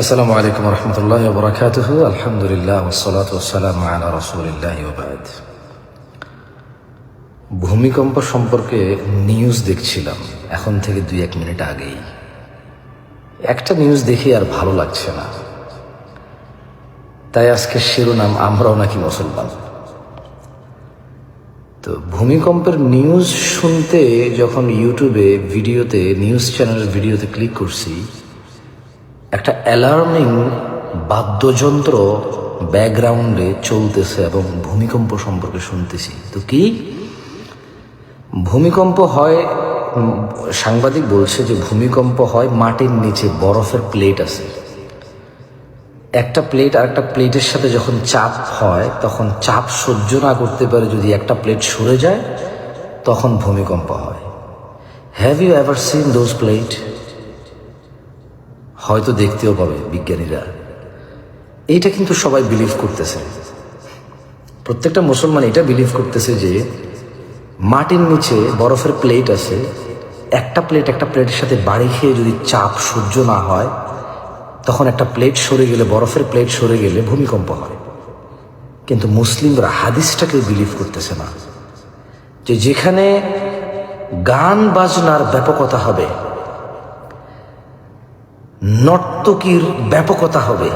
আসসালামু আলাইকুম রহমতুল্লাহ বরাকাতুহ। আলহামদুলিল্লাহ ওসলাত ওসালাম আলা রসুলিল্লাহ ওবাদ ভূমিকম্প সম্পর্কে নিউজ দেখছিলাম, এখন থেকে দুই এক মিনিট আগেই। একটা নিউজ দেখি আর ভালো লাগছে না। তাই আজকে শিরোনাম, আমরাও নাকি মুসলমান। তো ভূমিকম্পের নিউজ শুনতে যখন ইউটিউবে ভিডিওতে নিউজ চ্যানেলের ভিডিওতে ক্লিক করছি একটা অ্যালার্মিং বাদ্যযন্ত্র ব্যাকগ্রাউন্ডে চলতেছে এবং ভূমিকম্প সম্পর্কে শুনতেছি। তো কি? ভূমিকম্প হয় সাংবাদিক বলছে যে ভূমিকম্প হয় মাটির নিচে, বরফের প্লেট আছে। একটা প্লেট আর একটা প্লেটের সাথে যখন চাপ হয়, তখন চাপ সহ্য না করতে পারে যদি একটা প্লেট সরে যায়, তখন ভূমিকম্প হয়। Have you ever seen those plate হয়তো দেখতেও পাবে বিজ্ঞানীরা। এইটা কিন্তু সবাই বিলিভ করতেছে। প্রত্যেকটা মুসলমান এটা বিলিভ করতেছে যে, মাটির নিচে বরফের প্লেট আছে, একটা প্লেট একটা প্লেটের সাথে বাড়ি খেয়ে যদি চাপ সহ্য না হয়, তখন একটা প্লেট সরে গেলে, বরফের প্লেট সরে গেলে ভূমিকম্প হয়। কিন্তু মুসলিমরা হাদিসটাকে বিলিভ করতেছে না। যে যেখানে গান বাজনার ব্যাপকতা হবে নর্তকীর ব্যাপকতা হবে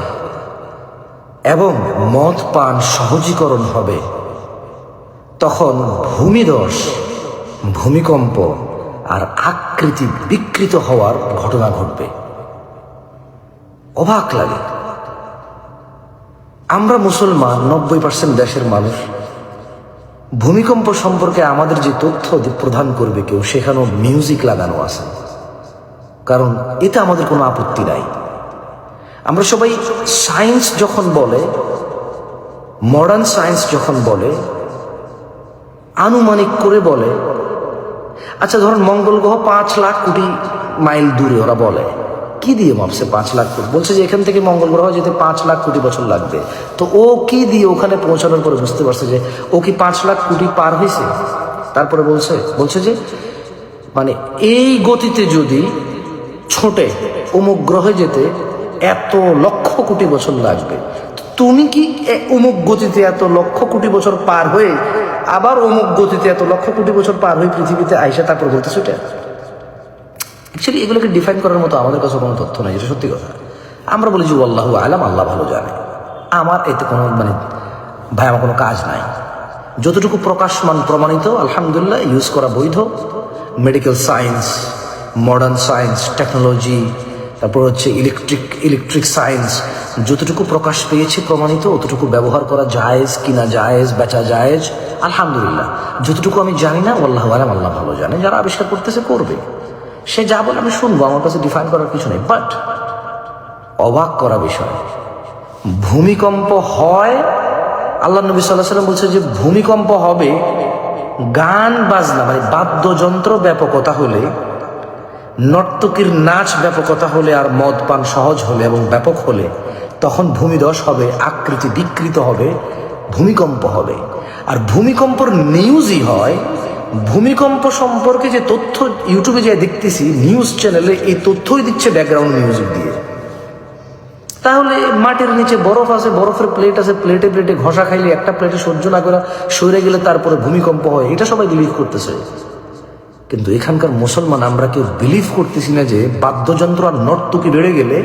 এবং মদ পান সহজীকরণ হবে। তখন ভূমিধস ভূমিকম্প আর আকৃতি বিকৃত হওয়ার ঘটনা ঘটবে। অবাক লাগে। আমরা মুসলমান, নব্বই পার্সেন্ট দেশের মানুষ। ভূমিকম্প সম্পর্কে আমাদের যে তথ্য প্রদান করবে কেউ, সেখানেও মিউজিক লাগানো আছে। কারণ এতে আমাদের কোনো আপত্তি নাই। আমরা সবাই সায়েন্স যখন বলে মডার্ন সায়েন্স যখন বলে, আনুমানিক করে বলে আচ্ছা ধরুন মঙ্গল গ্রহ পাঁচ লাখ কোটি মাইল দূরে ওরা বলে, কি দিয়ে মাপছে পাঁচ লাখ কোটি? বলছে যে এখান থেকে মঙ্গল গ্রহ যেতে পাঁচ লাখ কোটি বছর লাগবে। তো ও কি দিয়ে ওখানে পৌঁছানোর পরে বুঝতে পারছে যে ও কি পাঁচ লাখ কোটি পার হয়েছে? তারপরে বলছে বলছে যে মানে এই গতিতে যদি ছোটে অমুক গ্রহে যেতে এত লক্ষ কোটি বছর লাগবে। তুমি কি অমুক গতিতে এত লক্ষ কোটি বছর পার হয়ে আবার অমুক গতিতে এত লক্ষ কোটি বছর পার হয়ে পৃথিবীতে আইসা তারপর বলতেছো ছুটে অ্যাকচুয়ালি এগুলোকে ডিফাইন করার মতো আমাদের কাছে কোনো তথ্য নেই, এটা সত্যি কথা। আমরা বলি যে, আল্লাহ আলাম, আল্লাহ ভালো জানে। আমার এতে কোনো মানে ভাই, আমার কোনো কাজ নাই। যতটুকু প্রকাশমান, প্রমাণিত, আলহামদুলিল্লাহ ইউজ করা বৈধ। Medical science modern science technology তারপর হচ্ছে ইলেকট্রিক ইলেকট্রিক সায়েন্স যতটুকু প্রকাশ পেয়েছে প্রমাণিত, অতটুকু ব্যবহার করা জায়েজ, কিনা জায়েজ, বেচা জায়েজ, আলহামদুলিল্লাহ। যতটুকু আমি জানি না, আল্লাহ আলাম, আল্লাহ ভালো জানে, যারা আবিষ্কার করতেছে করবে। সে যা বলে আমি শুনব, আমার কাছে ডিফাইন করার কিছু নেই। বাট অবাক করা বিষয়। ভূমিকম্প হয়, আল্লাহ নবী সাল্লাহ সাল্লাম বলছে যে ভূমিকম্প হবে গান বাজনা মানে বাদ্যযন্ত্র ব্যাপকতা হলে নর্তকীর নাচ ব্যাপকতা হলে আর মদ পান সহজ হলে এবং ব্যাপক হলে তখন ভূমিদশ হবে, আকৃতি বিকৃত হবে, ভূমিকম্প হবে। আর ভূমিকম্পর নিউজই হয়, ভূমিকম্প সম্পর্কে যে তথ্য ইউটিউবে যে দেখতেছি নিউজ চ্যানেলে এই তথ্যই দিচ্ছে ব্যাকগ্রাউন্ড মিউজিক দিয়ে। তাহলে মাটির নিচে বরফ আছে, বরফের প্লেট আছে প্লেটে প্লেটে ঘষা খাইলে একটা প্লেটে সহ্য না করে সরে গেলে তারপরে ভূমিকম্প হয়, এটা সবাই বিলিভ করতেছে। কিন্তু এখানকার মুসলমান আমরা কেউ বিলিভ করতেছি না যে বাদ্যযন্ত্র আর নর্তকি বেড়ে গেলে,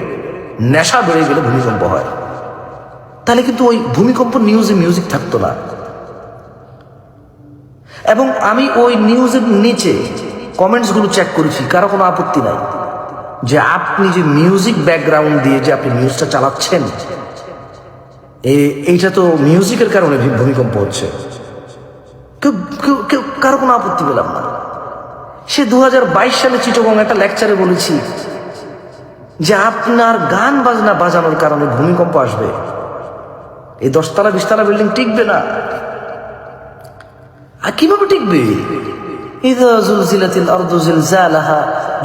নেশা বেড়ে গেলে ভূমিকম্প হয়। তাহলে কিন্তু ওই ভূমিকম্প নিউজে মিউজিক থাকতো না। এবং আমি ওই নিউজের নিচে কমেন্টসগুলো চেক করেছি, কারও কোনো আপত্তি নাই। যে আপনি যে মিউজিক ব্যাকগ্রাউন্ড দিয়ে যে আপনি নিউজটা চালাচ্ছেন এইটা তো মিউজিকের কারণে ভূমিকম্প হচ্ছে। কেউ কেউ কেউ, কারও কোনো আপত্তি পেলাম না। সে দু হাজার বাইশ সালে চিটগং একটা লেকচারে বলেছি যে আপনার গান বাজনা বাজানোর কারণে ভূমিকম্প আসবে। এই দশতলা, বিশতলা বিল্ডিং টিকবে না। আর কীভাবে টিকবে?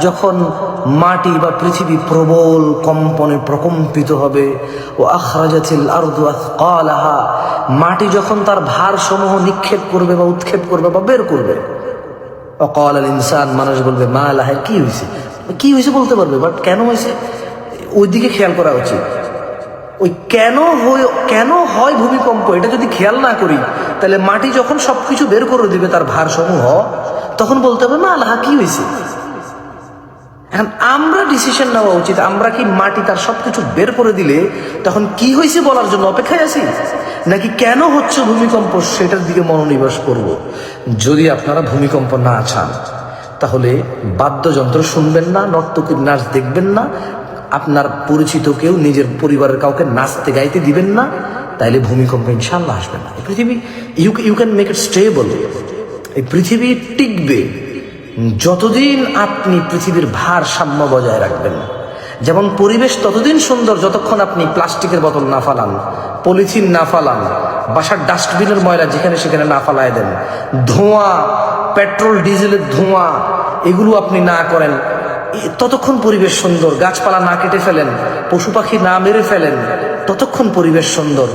যখন মাটি বা পৃথিবী প্রবল কম্পনে প্রকম্পিত হবে, ও আখরাজাতিল মাটি যখন তার ভারসমূহ নিক্ষেপ করবে বা উৎক্ষেপ করবে বা বের করবে অকল আল ইনসান, মানুষ বলবে, মা লাহে কি হয়েছে কি হয়েছে বলতে পারবে বাট কেন হয়েছে ওইদিকে খেয়াল করা উচিত। ওই কেন হয় কেন হয় ভূমিকম্প, এটা যদি খেয়াল না করি, তাহলে মাটি যখন সবকিছু বের করে দিবে, তার ভারসমূহ, তখন বলতে হবে, মা আল্লাহ, কি হয়েছে এখন আমরা ডিসিশন নেওয়া উচিত। আমরা কি মাটি তার সবকিছু বের করে দিলে, তখন কি হয়েছে বলার জন্য অপেক্ষায় আছি? নাকি কেন হচ্ছে ভূমিকম্প? সেটার দিকে মনোনিবেশ করব। যদি আপনারা ভূমিকম্প না চান, তাহলে বাদ্যযন্ত্র শুনবেন না, নর্তকীর নাচ দেখবেন না, আপনার পরিচিত কেউ, নিজের পরিবারের কাউকে নাচতে গাইতে দিবেন না, তাইলে ভূমিকম্প ইনশাল্লাহ আসবে না। এই পৃথিবী you you can make it stable এই পৃথিবী টিকবে। যতদিন আপনি পৃথিবীর ভারসাম্য বজায় রাখবেন যেমন পরিবেশ ততদিন সুন্দর যতক্ষণ আপনি প্লাস্টিকের বোতল না ফালান, পলিথিন না ফালান, বাসার ডাস্টবিনের ময়লা যেখানে সেখানে না ফালায় দেন, ধোঁয়া, পেট্রোল, ডিজেলের ধোঁয়া, এগুলো আপনি না করেন ততক্ষণ পরিবেশ সুন্দর, গাছপালা না কেটে ফেলেন, পশু পাখি না মেরে ফেলেন, ততক্ষণ পরিবেশ সুন্দর,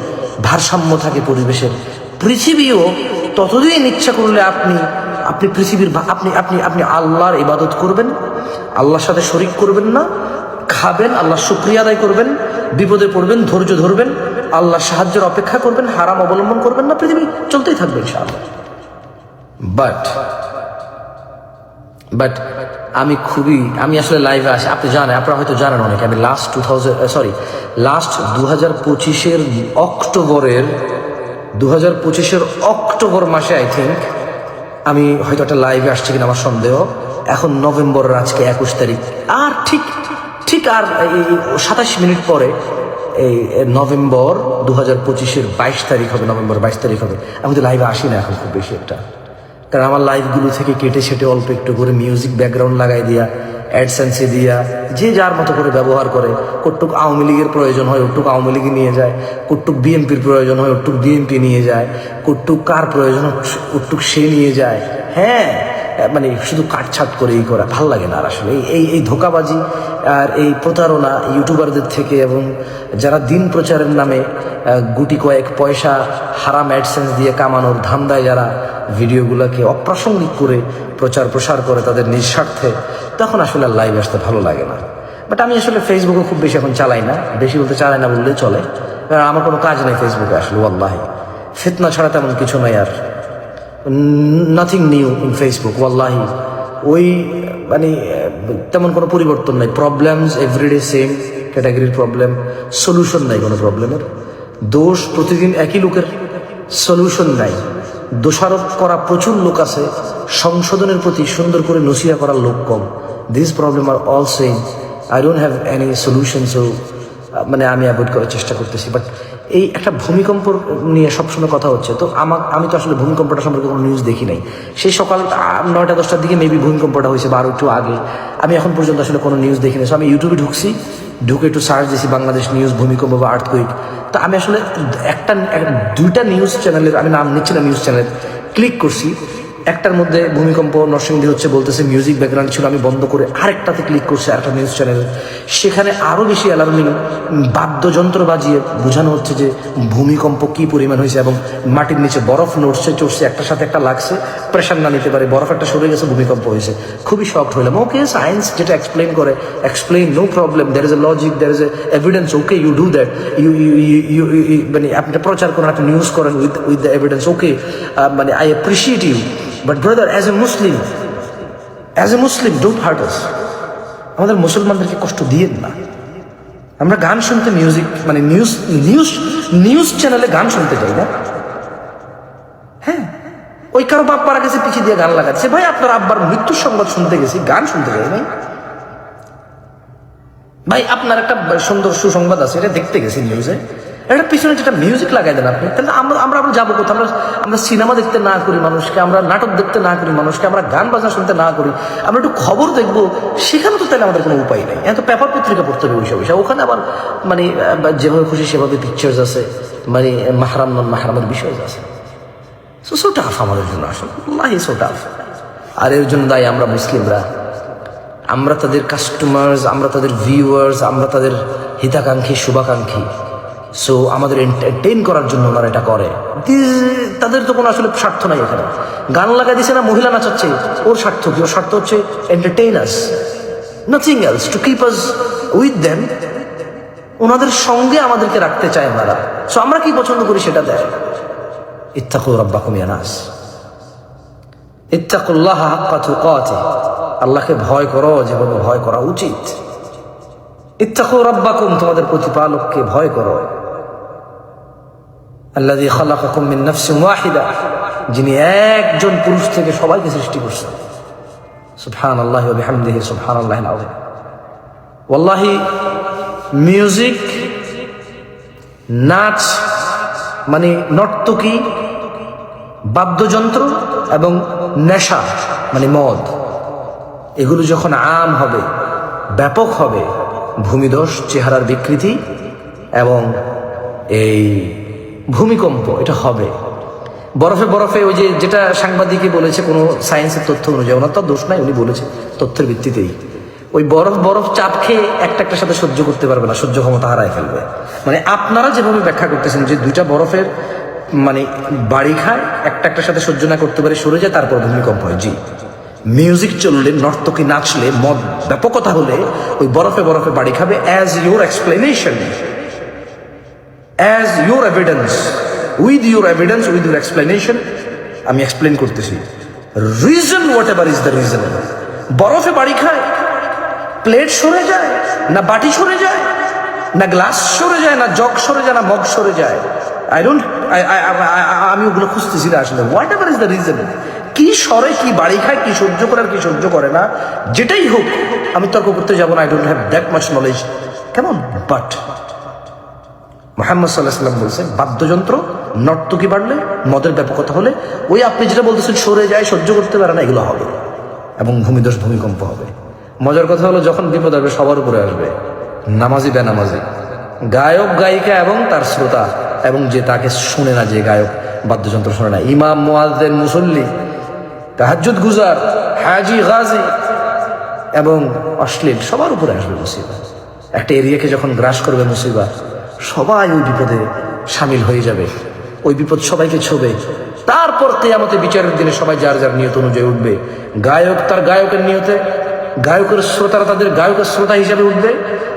ভারসাম্য থাকে পরিবেশের। পৃথিবীও ততদিন ইচ্ছা করলে আপনি আপনি পৃথিবীর আপনি আপনি আপনি আল্লাহর ইবাদত করবেন, আল্লাহর সাথে শরিক করবেন না খাবেন, আল্লাহ শুক্রিয়া আদায় করবেন, বিপদে পড়বেন, ধৈর্য ধরবেন আল্লাহর সাহায্যের অপেক্ষা করবেন, হারাম অবলম্বন করবেন না, পৃথিবী চলতেই থাকবে বাট বাট আমি খুবই, আমি আসলে লাইভে আসি। আপনি জানেন, আপনারা হয়তো জানেন অনেক, আমি last two thousand sorry last দু হাজার পঁচিশের অক্টোবরের দু হাজার পঁচিশের অক্টোবর মাসে আই থিঙ্ক আমি হয়তো একটা লাইভে আসছি কিনা আমার সন্দেহ। এখন নভেম্বরের আজকে একুশ তারিখ। আর ঠিক ঠিক আর এই সাতাশ মিনিট পরে এই নভেম্বর দু হাজার পঁচিশের বাইশ তারিখ হবে, নভেম্বর বাইশ তারিখ হবে। আমি তো লাইভে আসি না এখন খুব বেশি একটা। কারণ আমার লাইভগুলো থেকে কেটে সেটে অল্প একটু করে মিউজিক ব্যাকগ্রাউন্ড লাগাই দিয়া অ্যাডসেন্সে দিয়া, যে যার মতো করে ব্যবহার করে। কটুক আওয়ামী লীগের প্রয়োজন হয় ওটুক আওয়ামী লীগ নিয়ে যায়। কটুক বিএনপির প্রয়োজন হয় ওটুক বিএনপি নিয়ে যায়। কটুক কার প্রয়োজন ওটুক সে নিয়ে যায়। হ্যাঁ মানে শুধু কাটছাট করে এই করা, ভালো লাগে না আর আসলে। এই- এই ধোকাবাজি আর এই প্রতারণা ইউটিউবারদের থেকে এবং যারা দিন প্রচারের নামে গুটি কয়েক পয়সা হারাম অ্যাডসেন্স দিয়ে কামানোর ধান্দায় যারা ভিডিওগুলোকে অপ্রাসঙ্গিক করে প্রচার প্রসার করে তাদের নিঃস্বার্থে, তখন আসলে লাইভ আসতে ভালো লাগে না। বাট আমি আসলে ফেসবুকে খুব বেশি এখন চালাই না। বেশি বলতে চালাই না বললে চলে। কারণ আমার কোনো কাজ নেই ফেসবুকে আসলে, ওয়াল্লাহি। ফিতনা ছাড়া তেমন কিছু নয় আর। নাথিং নিউ ইন ফেসবুক ওয়াল্লাহি ওই মানে তেমন কোনো পরিবর্তন নাই। প্রবলেমস এভরিডে সেম ক্যাটাগরির প্রবলেম সলিউশন নাই কোনো প্রবলেমের দোষ প্রতিদিন একই লোকের সলিউশন নাই। দোষারোপ করা প্রচুর লোক আছে, সংশোধনের প্রতি সুন্দর করে নসিয়া করার লোক কম। This problem R all same I don't have any solution so মানে আমি অ্যাভয়েড করার চেষ্টা করতেছি। বাট এই একটা ভূমিকম্প নিয়ে সবসময় কথা হচ্ছে। তো আমার, আমি তো আসলে ভূমিকম্পটা সম্পর্কে কোনো নিউজ দেখি নাই। সেই সকাল নয়টা, দশটার দিকে মেবি ভূমিকম্পটা হয়েছে বা আরও একটু আগে। আমি এখন পর্যন্ত আসলে কোনো নিউজ দেখি নাই। সো আমি ইউটিউবে ঢুকছি, ঢুকে একটু সার্চ দিয়েছি বাংলাদেশ নিউজ ভূমিকম্প বা আর্থকুইক তো আমি আসলে একটা দুইটা নিউজ চ্যানেলের আমি নাম নিচ্ছি না নিউজ চ্যানেল ক্লিক করছি। একটার মধ্যে ভূমিকম্প, নরসিংদী হচ্ছে বলতেছে মিউজিক ব্যাকগ্রাউন্ড ছিল, আমি বন্ধ করে আরেকটাতে ক্লিক করছি আরেকটা নিউজ চ্যানেল সেখানে আরও বেশি অ্যালার্মিং বাদ্যযন্ত্র বাজিয়ে বোঝানো হচ্ছে যে ভূমিকম্প কী পরিমাণ হয়েছে এবং মাটির নিচে বরফ নড়ছে, চড়ছে, একটার সাথে একটা লাগছে প্রেশার না নিতে পারে, বরফ একটা সরে গেছে, ভূমিকম্প হয়েছে। খুবই শক্ট হইলাম। ওকে সায়েন্স যেটা এক্সপ্লেন করে explain no problem there is a logic there is a evidence okay you do that you you মানে আপনি প্রচার করেন, আপনি নিউজ করেন with with the evidence okay মানে I appreciate you but brother as a Muslim as a Muslim don't hurt us আমাদের মুসলমানদেরকে কষ্ট দিয়েন না। আমরা গান শুনতে মিউজিক মানে নিউজ নিউজ নিউজ চ্যানেলে গান শুনতে যাই না। হ্যাঁ ওই কারও বাপ মারা গেছে পিছিয়ে দিয়ে গান লাগাচ্ছে। ভাই, আপনার আব্বার মৃত্যুর সংবাদ শুনতে গেছি, গান শুনতে যাই নাই। ভাই, আপনার একটা সুন্দর সুসংবাদ আছে, এটা দেখতে গেছি নিউজে এটা পিছনে যেটা মিউজিক লাগাই দেন আপনি, তাহলে আমরা আমরা আমরা যাব কোথাও আমরা আমরা সিনেমা দেখতে না করি মানুষকে, আমরা নাটক দেখতে না করি মানুষকে, আমরা গান বাজনা শুনতে না করি, আমরা একটু খবর দেখব, সেখানে তো তাহলে আমাদের কোনো উপায় নেই। এত পেপার পত্রিকা পড়তে হবে ওইসব বিষয়। ওখানে আবার মানে যেভাবে খুশি সেভাবে পিকচার্স আছে মানে মাহারাম নন মাহারামের বিষয় আছে। সো টাফ আমাদের জন্য আসলে। আল্লাহি সো টাফ আর এর জন্য দায়ী আমরা মুসলিমরা। আমরা তাদের কাস্টমার্স আমরা তাদের ভিউয়ার্স আমরা তাদের হিতাকাঙ্ক্ষী, শুভাকাঙ্ক্ষী। সো আমাদের এন্টারটেইন করার জন্য ওনারা এটা করে। তাদের তো কোনো আসলে স্বার্থ নাই এখানে। গান লাগাই দিছে না, মহিলা নাচাচ্ছে। ওর স্বার্থ কি? ওর স্বার্থ হচ্ছে entertainers nothing else to keep us with them ওনাদের সঙ্গে আমাদেরকে রাখতে চায় ওনারা। সো আমরা কি পছন্দ করি সেটা দেয় ইত্তাকু রব্বাকুম ইয়া নাস। ইত্তাকুল্লাহ হাক্কা তুকাতে আল্লাহকে ভয় করো যেভাবে ভয় করা উচিত। ইত্তাকু রব্বাকুম, তোমাদের প্রতিপালককে ভয় করো। আল্লাযী খালাকাকুম মিন নাফসিন ওয়াহিদা, যিনি একজন পুরুষ থেকে সবাইকে সৃষ্টি করছেন। সুবহানাল্লাহি ওয়া বিহামদিহি সুবহানাল্লাহিল আযীম ওয়াল্লাহি, মিউজিক, নাচ মানে নর্তকী, বাদ্যযন্ত্র এবং নেশা মানে মদ, এগুলো যখন আম হবে, ব্যাপক হবে ভূমিদোষ চেহারার বিকৃতি এবং এই ভূমিকম্প, এটা হবে। বরফে বরফে ওই যে যেটা সাংবাদিকে বলেছে, কোনো সায়েন্সের তথ্য অনুযায়ী, ওনার তো দোষ নাই, উনি বলেছে তথ্যের ভিত্তিতেই। ওই বরফ বরফ চাপ খেয়ে একটা একটা সাথে সহ্য করতে পারবে না, সহ্য ক্ষমতা হারায় ফেলবে। মানে আপনারা যেভাবে ব্যাখ্যা করতেছেন যে দুইটা বরফের মানে বাড়ি খায়, একটা একটার সাথে সহ্য না করতে পারে, সরে যায়, তারপর ভূমিকম্প হয়। জি। মিউজিক চললে, নর্তকী নাচলে, মদ, ব্যাপকতা হলে, ওই বরফে বরফে বাড়ি খাবে as your explanation as your evidence with your evidence with your explanation আমি এক্সপ্লেন করতেছি। Reason whatever is the reason বরফে বাড়ি খায় প্লেট সরে যায়, না বাটি সরে যায়, না গ্লাস সরে যায়, না জগ সরে যায়, না মগ সরে যায়। আই ডোন্ট আমি ওগুলো খুঁজতেছি না আসলে। Whatever is the reason কি সরে, কি বাড়ি খায়, কি সহ্য করে আর কি সহ্য করে না। যেটাই হোক, আমি তর্ক করতে যাব না I don't have that much knowledge কেমন বাট মোহাম্মদ সাল্লাহ সাল্লাম বলছেন, বাদ্যযন্ত্র, নর্তকি বাড়লে মদের ব্যাপকতা হলে ওই আপনি যেটা বলতেছেন, সরে যায়, সহ্য করতে পারে না, এগুলো হবে। এবং ভূমিদোষ, ভূমিকম্প হবে। মজার কথা হলো, যখন বিপদ আসবে, সবার উপরে আসবে। নামাজি, বেনামাজি। গায়ক, গায়িকা এবং তার শ্রোতা এবং যে তাকে শুনে না, যে গায়ক বাদ্যযন্ত্র শোনে না। ইমাম মোয়াজদের মুসল্লি তাহাজুদ গুজার, হাজি, গাজী এবং অশ্লীল সবার উপরে আসবে মুসিবা একটা এরিয়াকে যখন গ্রাস করবে মুসিবা সবাই ওই বিপদে সামিল হয়ে যাবে। ওই বিপদ সবাইকে ছোবে। তারপর কেয়ামতে বিচারের দিনে সবাই যার যার নিয়ত অনুযায়ী উঠবে। গায়ক তার গায়কের নিয়তে, গায়কের শ্রোতারা তাদের গায়কের শ্রোতা হিসাবে উঠবে।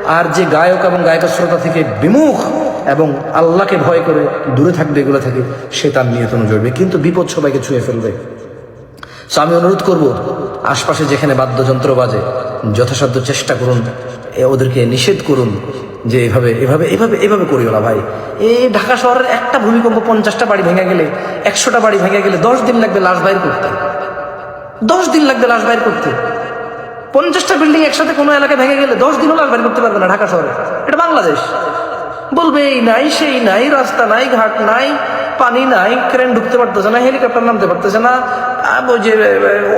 আর যে গায়ক এবং গায়কের শ্রোতা থেকে বিমুখ এবং আল্লাহকে ভয় করে দূরে থাকবে, এগুলো থেকে সে তার নিয়ত অনুযায়ী। কিন্তু বিপদ সবাইকে ছুঁয়ে ফেলবে। সো আমি অনুরোধ করব, আশপাশে যেখানে বাদ্যযন্ত্র বাজে, যথাসাধ্য চেষ্টা করুন ওদেরকে নিষেধ করুন যে এভাবে এভাবে এভাবে এভাবে করিও না ভাই। এই ঢাকা শহরের একটা ভূমিকম্প পঞ্চাশটা বাড়ি ভেঙে গেলে, একশোটা বাড়ি ভেঙে গেলে দশ দিন লাগবে লাশ বাইর করতে। দশ দিন লাগবে লাশ বাইর করতে। পঞ্চাশটা বিল্ডিং একসাথে কোনো এলাকায় ভেঙে গেলে দশ দিনও লাশ বাইর করতে পারবে না ঢাকা শহরে। এটা বাংলাদেশ। বলবে এই নাই, সেই নাই, রাস্তা নাই, ঘাট নাই, পানি নাই ক্রেন ঢুকতে পারতেছে না হেলিকপ্টার নামতে পারতেছে না। ওই যে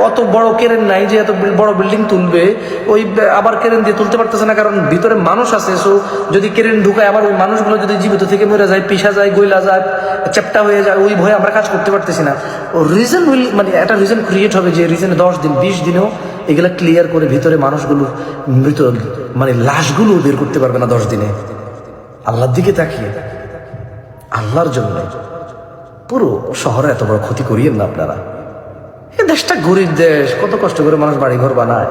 অত বড় ক্রেন নাই যে এত বড় বিল্ডিং তুলবে। ওই আবার ক্রেন দিয়ে তুলতে পারতেছে না, কারণ ভিতরে মানুষ আছে সো যদি ক্রেন ঢুকায়, আবার ওই মানুষগুলো যদি জীবিত থেকে মরে যায় পিসা যায় গইলা যায়, চ্যাপটা হয়ে যায়, ওই ভয়ে আমরা কাজ করতে পারতেছি না। ও রিজন উইল মানে একটা রিজন ক্রিয়েট হবে যে রিজনে দশ দিন, বিশ দিনেও এগুলা ক্লিয়ার করে ভিতরে মানুষগুলো মৃত মানে লাশগুলো বের করতে পারবে না দশ দিনে। আল্লাহর দিকে তাকিয়ে। আল্লাহর জন্য পুরো শহরে এত বড় ক্ষতি করিয়েন না আপনারা। এ দেশটা গরিব দেশ, কত কষ্ট করে মানুষ বাড়ি ঘর বানায়।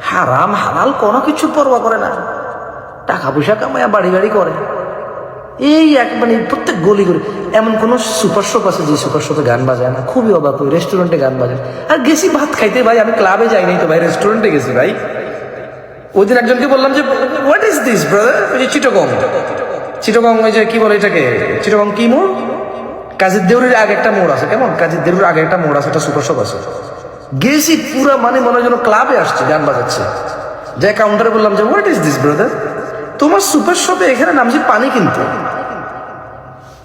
হারাম, হালাল কোনো কিছু পরোয়া করে না। টাকা পয়সা কামায় বাড়ি বাড়ি করে। এই এক মানে প্রত্যেক গলি গলি, এমন কোন সুপার শপ আছে যে সুপার শপে গান বাজায় না? খুবই অবাক ওই রেস্টুরেন্টে গান বাজায় আর গেছি ভাত খাইতে, ভাই, আমি ক্লাবে যাই নাই তো ভাই রেস্টুরেন্টে গেছি ভাই। ওই দিন একজনকে বললাম যে হোয়াট ইজ দিস ব্রাদার ওই যে চিটগং। চিটগং ওই যে কি বলে এটাকে? চিটগং কি মোড়? কাজের দেউরের আগে একটা মোড় আছে, কেমন? কাজের দেউরির আগে একটা মোড় আছে, একটা সুপার শপ আছে। গেছি পুরা মানে মনে হয় যেন ক্লাবে আসছে, গান বাজাচ্ছে। যে কাউন্টারে বললাম যে হোয়াট ইজ দিস ব্রাদার তোমার সুপার শপে এখানে নামছি পানি কিনতে।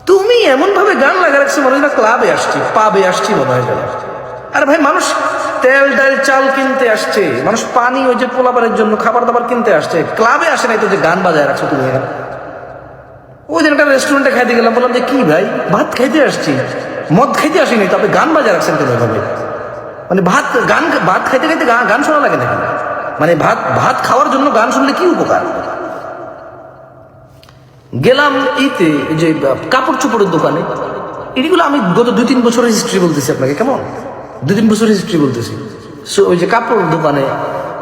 তুমি এমন ভাবে গান লাগা রাখছো মনে হয় ক্লাবে আসছি, পাবে আসছি মনে হয় যেন। আরে ভাই, মানুষ তেল, ডাল, চাল কিনতে আসছে। মানুষ পানি ওই যে পোলাপারের জন্য খাবার দাবার কিনতে আসছে। ক্লাবে আসে নাই তো যে গান বাজায় রাখছো তুমি। এখানে ওই দিন একটা রেস্টুরেন্টে খাইতে গেলাম, বললাম যে, কি ভাই? ভাত খাইতে আসছি। মদ খাইতে আসিনি তবে গান বাজায় রাখছেন কেন এভাবে? মানে ভাত, গান, ভাত খাইতে খাইতে গান শোনা লাগে নাকি মানে ভাত ভাত খাওয়ার জন্য গান শুনলে কি উপকার? গেলাম ইতে যে, কাপড় চোপড়ের দোকানে। এগুলো আমি গত দুই তিন বছরের হিস্ট্রি বলতেছি আপনাকে, কেমন? দুই তিন বছরের হিস্ট্রি বলতেছি। ওই যে কাপড় দোকানে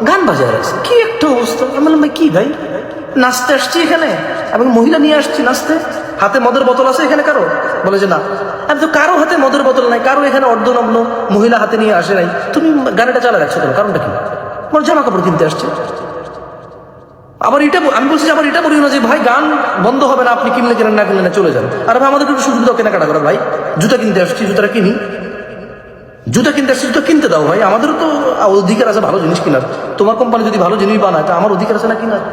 গান বাজায় রাখছে। কি একটা অবস্থা। আমি বললাম, ভাই, কি ভাই? নাচতে আসছি এখানে? এবং মহিলা নিয়ে আসছি নাচতে? হাতে মদের বোতল আছে এখানে কারও? বলে যে, না। আমি তো কারও হাতে মদের বোতল নাই। কারও এখানে অর্ধনগ্ন মহিলা হাতে নিয়ে আসে নাই। তুমি গাড়িটা চালা রাখছো কেন? কারণটা কি? আমার জামা কাপড় কিনতে আসছে। আবার এটা আমি বলছি, আবার এটা বলি না যে, ভাই, গান বন্ধ হবে না। আপনি কিনলে কেনেন, না কিনলে না, চলে যান। আর ভাই আমাদের একটু সুযোগ কেনাকাটা করার, ভাই। জুতা কিনতে আসছি, জুতাটা কিনি। জুতা কিনতে আসছি, জুতা কিনতে দাও ভাই। আমাদেরও তো অধিকার আছে ভালো জিনিস কেনার। তোমার কোম্পানি যদি ভালো জিনিস বানায়, তা আমার অধিকার আছে না কিনার?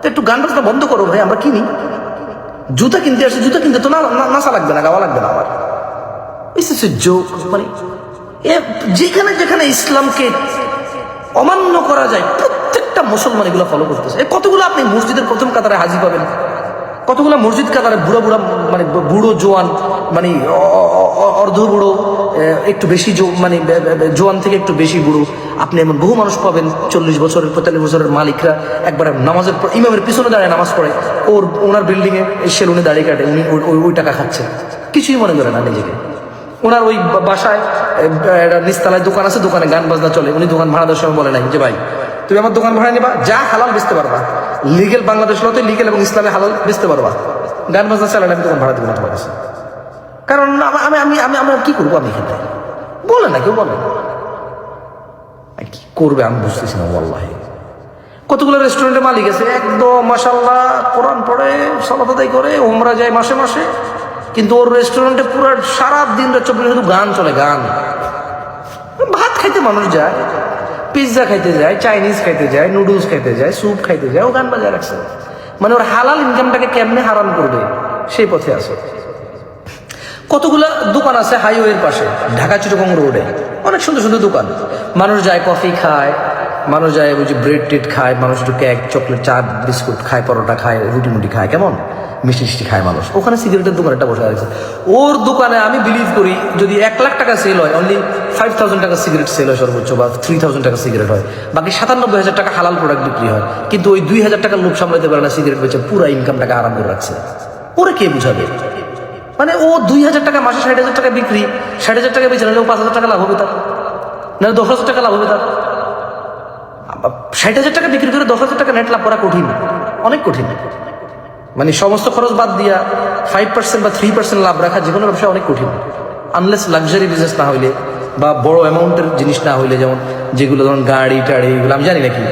তো একটু গান বাজনা বন্ধ করো ভাই, আমরা কিনি। জুতা কিনতে আসছি, জুতা কিনতে তো না নাচা লাগবে না, গাওয়া লাগবে না আমার। মানে যেখানে যেখানে ইসলামকে অমান্য করা যায়, প্রত্যেকটা মুসলমান এগুলো ফলো করতেছে। কতগুলো আপনি মসজিদের প্রথম কাতারে হাজির পাবেন? কতগুলো মসজিদ কাতারে বুড়ো বুড়া মানে বুড়ো জোয়ান মানে অর্ধ বুড়ো একটু বেশি মানে জোয়ান থেকে একটু বেশি বুড়ো। আপনি এমন বহু মানুষ পাবেন, চল্লিশ বছরের, পঁয়তাল্লিশ বছরের মালিকরা, একবার নামাজের ইমামের পিছনে দাঁড়িয়ে নামাজ পড়ে, ওর, ওনার বিল্ডিংয়ে সেলুনে দাঁড়িয়ে কাটে, উনি ওই- টাকা খাচ্ছে কিছুই মনে করে না নিজেকে। ওনার ওই বাসায় নিস্তালায় দোকান আছে, দোকানে গান বাজনা চলে, উনি দোকান ভাড়া দেওয়ার সময় বলে নাই, যে ভাই, তুমি আমার দোকান ভাড়া নিবা, যা হালাল বেচতে পারবা। লিগেল বাংলাদেশ হতে লিগেল এবং ইসলামে হালাল বেচতে পারবা। গান বাজনা চালালে আমি দোকান ভাড়া দেবো না তোমার কারণ আমি আমি আমি আমি কি করব আমি এখানে? বলে না, কেউ বলে কি করবে আমি বুঝতেছি না, ওয়াল্লাহি। কতগুলো রেস্টুরেন্টের মালিক আছে? একদম মাসাল্লাহ কোরআন পড়ে, সালাত আদায় করে ওমরা যায় মাসে মাসে। কিন্তু ওর রেস্টুরেন্টে পুরো সারা দিন চব্বিশ শুধু গান চলে, গান। ভাত খাইতে মানুষ যায়। পিৎজা খাইতে যায় চাইনিজ খাইতে যায় নুডলস খাইতে যায় স্যুপ খাইতে যায়, ও গান বাজায় রাখছে। মানে ওর হালাল ইনকামটাকে কেমনে হারাম করবে? সেই পথে আছে। কতগুলা দোকান আছে হাইওয়ের পাশে, ঢাকা চিটগং রোডে। অনেক সুন্দর সুন্দর দোকান। মানুষ যায় কফি খায়, মানুষ যায় যে ব্রেড টেড খায়, মানুষ একটু কেক চকলেট চা, বিস্কুট খায়, পরোটা খায় রুটি মুটি খায়, কেমন? মিষ্টি মিষ্টি খায় মানুষ। ওখানে সিগারেটের দোকান একটা বসে আছে। ওর দোকানে আমি বিলিভ করি, যদি এক লাখ টাকা সেল হয় অনলি ফাইভ থাউজেন্ড টাকা সিগারেট সেল হয় সর্বোচ্চ, বা থ্রি থাউজেন্ড টাকা সিগারেট হয়। বাকি সাতানব্বই হাজার টাকা হালাল প্রোডাক্ট বিক্রি হয়। কিন্তু ওই দুই হাজার টাকা লোক সামলাতে পারে না সিগারেট বেচে পুরো ইনকামটাকে আরাম করে রাখছে। ওরে কে বুঝাবে? মানে ও দুই হাজার টাকা মাসে ষাট হাজার টাকা বিক্রি, ষাট হাজার টাকা বেচে নাহলে ও পাঁচ হাজার টাকা লাভ হবে তার। নাহলে দশ হাজার টাকা লাভ হবে তার। ষাট হাজার টাকা বিক্রি করে দশ হাজার টাকা নেট লাভ করা কঠিন, অনেক কঠিন। মানে সমস্ত খরচ বাদ দিয়া ফাইভ পার্সেন্ট বা থ্রি পার্সেন্ট লাভ রাখা যে কোনো ব্যবসা অনেক কঠিন। আনলেস লাক্সারি বিজনেস না হইলে বা বড় অ্যামাউন্টের জিনিস না হইলে, যেমন যেগুলো ধরুন গাড়ি, টাড়ি, এগুলো আমি জানি নাকি?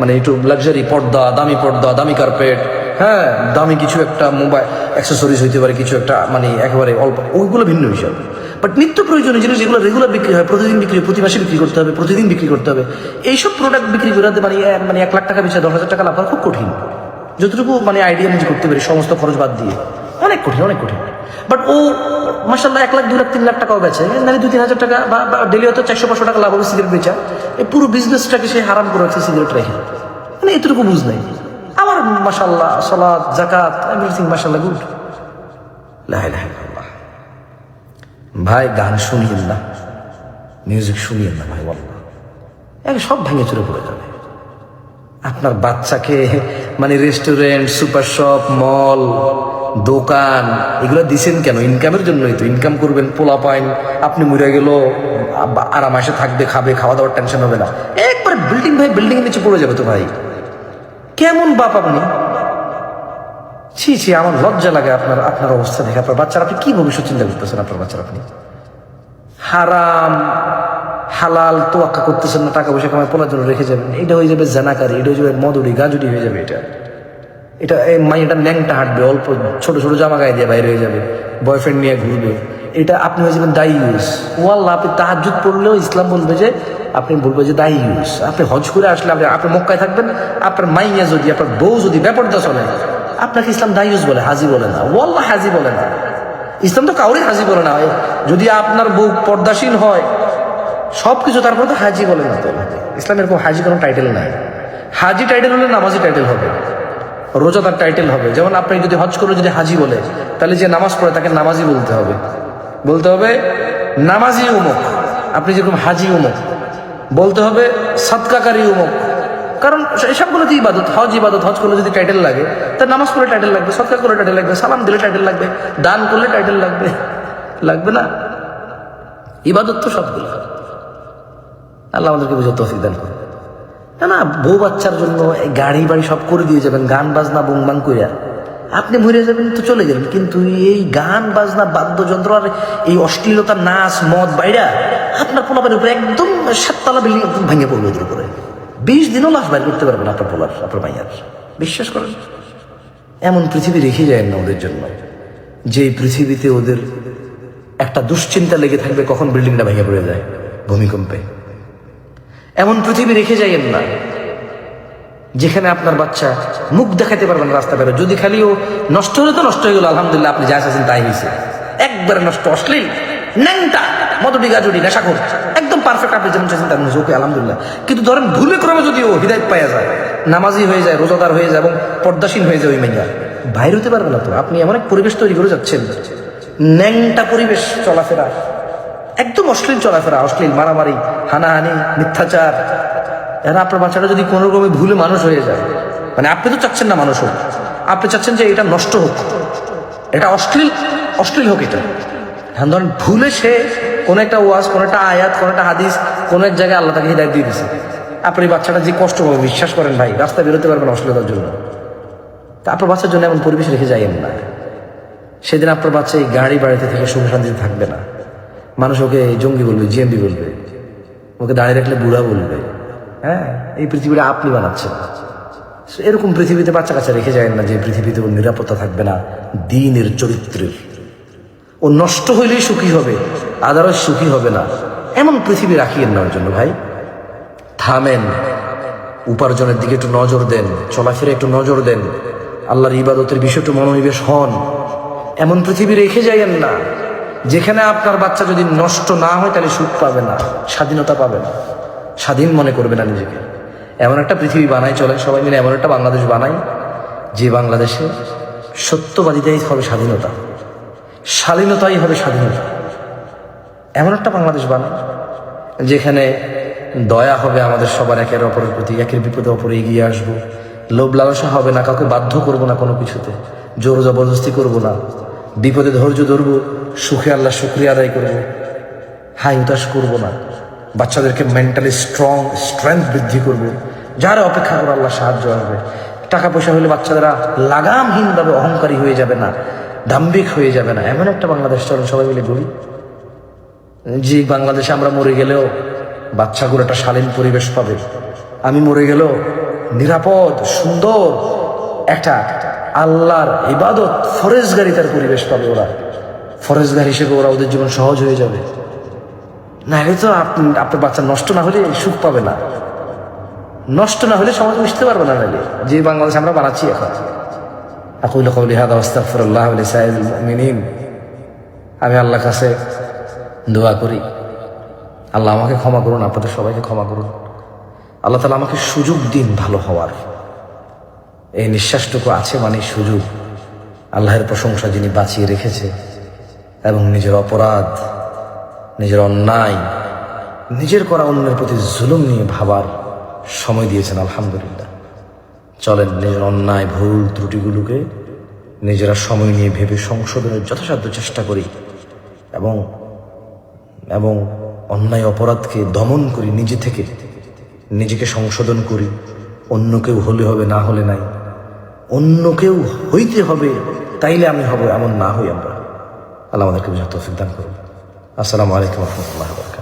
মানে একটু লাক্সারি পর্দা, দামি পর্দা, দামি কার্পেট হ্যাঁ দামি কিছু একটা মোবাইল অ্যাক্সেসরিজ হইতে পারে, কিছু একটা মানে একেবারে অল্প, ওইগুলো ভিন্ন বিষয়। বাট নিত্য প্রয়োজনীয় জিনিস যেগুলো রেগুলার বিক্রি হয়, প্রতিদিন বিক্রি প্রতি মাসে বিক্রি করতে হবে, প্রতিদিন বিক্রি করতে হবে, এইসব প্রোডাক্ট বিক্রি করে মানে মানে এক লাখ টাকা বেচে দশ হাজার টাকা লাভ করা খুব কঠিন। যতটুকু মানে আইডিয়া নিজে করতে পারি, সমস্ত খরচ বাদ দিয়ে। অনেক কঠিন অনেক কঠিন। বাট ও মাসাল্লাহ এক লাখ দু লাখ, তিন লাখ টাকাও বেচে নাহলে দু তিন হাজার টাকা বা ডেলি হয়তো চারশো, পাঁচশো টাকা লাভ হবে সিগারেট বেচা এই পুরো বিজনেসটাকে সে হারাম করে রাখছে সিগারেট রেখে। মানে এতটুকু বুঝ নাই। আমার মাসাল্লাহ সলাদ জাকাত এভরিথিং মাসাল্লাহ গুড ভাই, গান শুনিয়েন না। মিউজিক শুনিয়েন না ভাই বল সব ভেঙে চুরে পড়ে যাবে। আপনার বাচ্চাকে মানে রেস্টুরেন্ট সুপার শপ মল দোকান, এগুলো দিছেন কেন? ইনকামের জন্যই তো ইনকাম করবেন, পোলা পাইন, আপনি মরে গেল আরাম এসে থাকবে, খাবে খাওয়া দাওয়ার টেনশন হবে না। একবার বিল্ডিং ভাই বিল্ডিং এর নিচে পড়ে যাবে তো ভাই। কেমন বাপ আপনি? ছি ছি, আমার লজ্জা লাগে আপনার আপনার অবস্থা দেখে। আপনার বাচ্চারা আপনি কি ভবিষ্যৎ চিন্তা করতেছেন আপনার বাচ্চারা আপনি? হারাম হালাল তোয়াক্কা করতেছেন না, টাকা পয়সা কামায় পোলার জন্য রেখে যাবেন। এটা হয়ে যাবে জানাকারি, এটা হয়ে যাবে মদুরি গাজুরি হয়ে যাবে এটা। এটা এই মাইয়াটা ন্যাংটা হাঁটবে, অল্প, ছোট ছোট জামা গায়ে দিয়ে বাইরে হয়ে যাবে বয়ফ্রেন্ড নিয়ে ঘুরবে। এটা আপনি হয়ে যাবেন দায়ী ইউজ ওয়াল্লাহ, আপনি তাহাজুদ পড়লেও ইসলাম বলবে যে, আপনি বলবে যে দায়ী ইউজ আপনি হজ করে আসলে আপনি আপনি মক্কায় থাকবেন, আপনার মাইয়া যদি, আপনার বউ যদি ব্যাপারটা চলে, আপনাকে ইসলাম দায়ুস বলে, হাজি বলে না। ওয়াল্লাহ, হাজি বলে না। ইসলাম তো কাউরে হাজি বলে না। যদি আপনার বউ পর্দাসীন হয় সব কিছু তারপরে তো হাজি বলে না ইসলামের কোনো হাজি কোনো টাইটেল নাই। হাজি টাইটেল হলে নামাজি টাইটেল হবে। রোজাদার টাইটেল হবে। যেমন আপনি যদি হজ করে যদি হাজি বলে, তাহলে যে নামাজ পড়ে তাকে নামাজি বলতে হবে। বলতে হবে নামাজি উমুক। আপনি যেরকম হাজি উমুক। বলতে হবে সৎকাকারী উমুক। কারণ এসবগুলো তো ইবাদত। হজ ইবাদত, হজ করলে যদি টাইটেল লাগে তার নামাজ করলে টাইটেল লাগবে, সৎকার করলে টাইটেল লাগবে, সালাম দিলে টাইটেল লাগবে, দান করলে টাইটেল লাগবে। লাগবে না? ইবাদত তো সবগুলো। আল্লাহ আমাদেরকে বুঝে তৌফিক দান করুন। না না, বউ বাচ্চার জন্য গাড়ি বাড়ি সব করে দিয়ে যাবেন, গান বাজনা বুং বাং কইরা। আপনি মরে যাবেন তো চলে গেলেন কিন্তু এই গান বাজনা বাদ্যযন্ত্র আর এই অশ্লীলতা, নাচ, মদ বাইরা আপনার পোলাপের উপরে একদম সাততলা বিল্ডিং একদম ভেঙে পড়বে ওদের উপরে। বিশ দিনও লাশ বাইর করতে পারবেন আপনার পোলার আপনার মাইয়ার। বিশ্বাস করেন? এমন পৃথিবী রেখে যায় না ওদের জন্য। যে পৃথিবীতে ওদের একটা দুশ্চিন্তা লেগে থাকবে, কখন বিল্ডিংটা ভেঙে পড়ে যায়, ভূমিকম্পে। এমন পৃথিবী রেখে যাইয়েন না, যেখানে আপনার বাচ্চা মুখ দেখাতে পারবেন রাস্তা বেরো যদি খালি ও নষ্ট হলে তো নষ্ট হয়ে গেল, আলহামদুলিল্লাহ, আপনি যা আছেন তাই হয়েছে একবারে নষ্ট, অশ্লীল, ন্যাংটা মদুটি গাজুটি নেশাখোর, একদম পারফেক্ট আপনি যেমন চাইছেন তেমন ওকে, আলহামদুলিল্লাহ। কিন্তু ধরেন ভুলে ক্রমে যদি ও হৃদায়ত পাওয়া যায়, নামাজি হয়ে যায়, রোজাদার হয়ে যায় এবং পর্দাসীন হয়ে যায় ওই মেয়েরা বাইরে হতে পারবে না তো। আপনি এমন এক পরিবেশ তৈরি করে যাচ্ছেন। ন্যাংটা পরিবেশ চলাফেরা। একদম অশ্লীল চলাফেরা, অশ্লীল মারামারি, হানাহানি, মিথ্যাচার। এরা আপনার বাচ্চাটা যদি কোনো রকমে ভুলে মানুষ হয়ে যায় মানে আপনি তো চাচ্ছেন না মানুষ হোক, আপনি চাচ্ছেন যে এটা নষ্ট হোক, এটা অশ্লীল অশ্লীল হোক এটা। ধরেন ভুলে সে কোনো একটা ওয়াজ, কোনো একটা আয়াত, কোনো একটা হাদিস, কোনো এক জায়গায় আল্লাহ তাকে হৃদায়ত দিয়ে দিছে। আপনি এই বাচ্চাটা যে কষ্ট পাবে, বিশ্বাস করেন ভাই, রাস্তায় বেরোতে পারবেন অশ্লীলতার জন্য। তা আপনার বাচ্চার জন্য এমন পরিবেশ রেখে যাইয়েন না। সেদিন আপনার বাচ্চা এই গাড়ি বাড়িতে থেকে সুখ শান্তিতে থাকবে না। মানুষ ওকে জঙ্গি বলবে, জিএমবি বলবে। ওকে দাঁড়িয়ে রাখলে বুড়া বলবে। হ্যাঁ এই পৃথিবীটা আপনি বানাচ্ছেন। এরকম পৃথিবীতে বাচ্চা কাচ্চা রেখে যায় না যে পৃথিবীতে ওর নিরাপত্তা থাকবে না, দিনের চরিত্রের। ও নষ্ট হইলেই সুখী হবে আদারও সুখী হবে না। এমন পৃথিবী রাখিয়েন না ওর জন্য ভাই। থামেন, উপার্জনের দিকে একটু নজর দেন চলাফেরা একটু নজর দেন। আল্লাহর ইবাদতের বিষয় একটু মনোনিবেশ হন। এমন পৃথিবী রেখে যাইয়েন না। যেখানে আপনার বাচ্চা যদি নষ্ট না হয়, তাহলে সুখ পাবে না, স্বাধীনতা পাবে না। স্বাধীন মনে করবে না নিজেকে। এমন একটা পৃথিবী বানাই চলে সবাই মিলে এমন একটা বাংলাদেশ বানাই যে বাংলাদেশে সত্যবাদিতাই হবে স্বাধীনতা, শালীনতাই হবে স্বাধীনতা। এমন একটা বাংলাদেশ বানাই যেখানে দয়া হবে আমাদের সবার একের অপরের প্রতি, একের বিপদে অপরে এগিয়ে আসব। লোভ লালসা হবে না, কাউকে বাধ্য করব না কোনো কিছুতে, জোর জবরদস্তি করব না। বিপদে ধৈর্য ধরবো, সুখে আল্লাহ শুক্রিয়া আদায় করব। হাই উতাস করব না। বাচ্চাদেরকে মেন্টালি স্ট্রং স্ট্রেংথ বৃদ্ধি করব। যারা অপেক্ষা করে আল্লাহ সাহায্য হবে টাকা পয়সা হলে বাচ্চাদেরা লাগামহীনভাবে অহংকারী হয়ে যাবে না, দাম্ভিক হয়ে যাবে না। এমন একটা বাংলাদেশ, চলেন সবাই মিলে গড়ি যে বাংলাদেশে আমরা মরে গেলেও বাচ্চাগুলো একটা শালীন পরিবেশ পাবে। আমি মরে গেলেও নিরাপদ, সুন্দর একটা আল্লাহর ইবাদত ফরেজগারিতার পরিবেশ পাবে ওরা। ফরেজগার হিসেবে ওরা ওদের জীবন সহজ হয়ে যাবে। না হলে তো আপনি আপনার বাচ্চা নষ্ট না হলে সুখ পাবে না। নষ্ট না হলে সমাজ মিশতে পারবে না নাহলে। যে বাংলাদেশ আমরা বানাচ্ছি এখন। আকুল কৌলি ওয়া লিসাইরিল মুমিনিন। আমি আল্লাহর কাছে দোয়া করি। আল্লাহ আমাকে ক্ষমা করুন, আপনাদের সবাইকে ক্ষমা করুন। আল্লাহ তালা আমাকে সুযোগ দিন ভালো হওয়ার। এই নিঃশ্বাসটুকু আছে মানে সুযোগ। আল্লাহের প্রশংসা যিনি বাঁচিয়ে রেখেছে এবং নিজের অপরাধ, নিজের অন্যায়, নিজের করা অন্যের প্রতি জুলুম নিয়ে ভাবার সময় দিয়েছেন, আলহামদুলিল্লাহ। চলেন নিজের অন্যায়, ভুল ত্রুটিগুলোকে নিজেরা সময় নিয়ে ভেবে সংশোধনের যথাসাধ্য চেষ্টা করি এবং এবং অন্যায় অপরাধকে দমন করি, নিজে থেকে, নিজেকে সংশোধন করি। অন্য কেউ হলে হবে, না হলে নাই। অন্য কেউ হইতে হবে, তাইলে আমি হব এমন না হই আমরা। আল্লাহ আমাদেরকে বিষয় তৌফিক দান করুন। আসসালামু আলাইকুম রহমতুল্লাহ বরকাত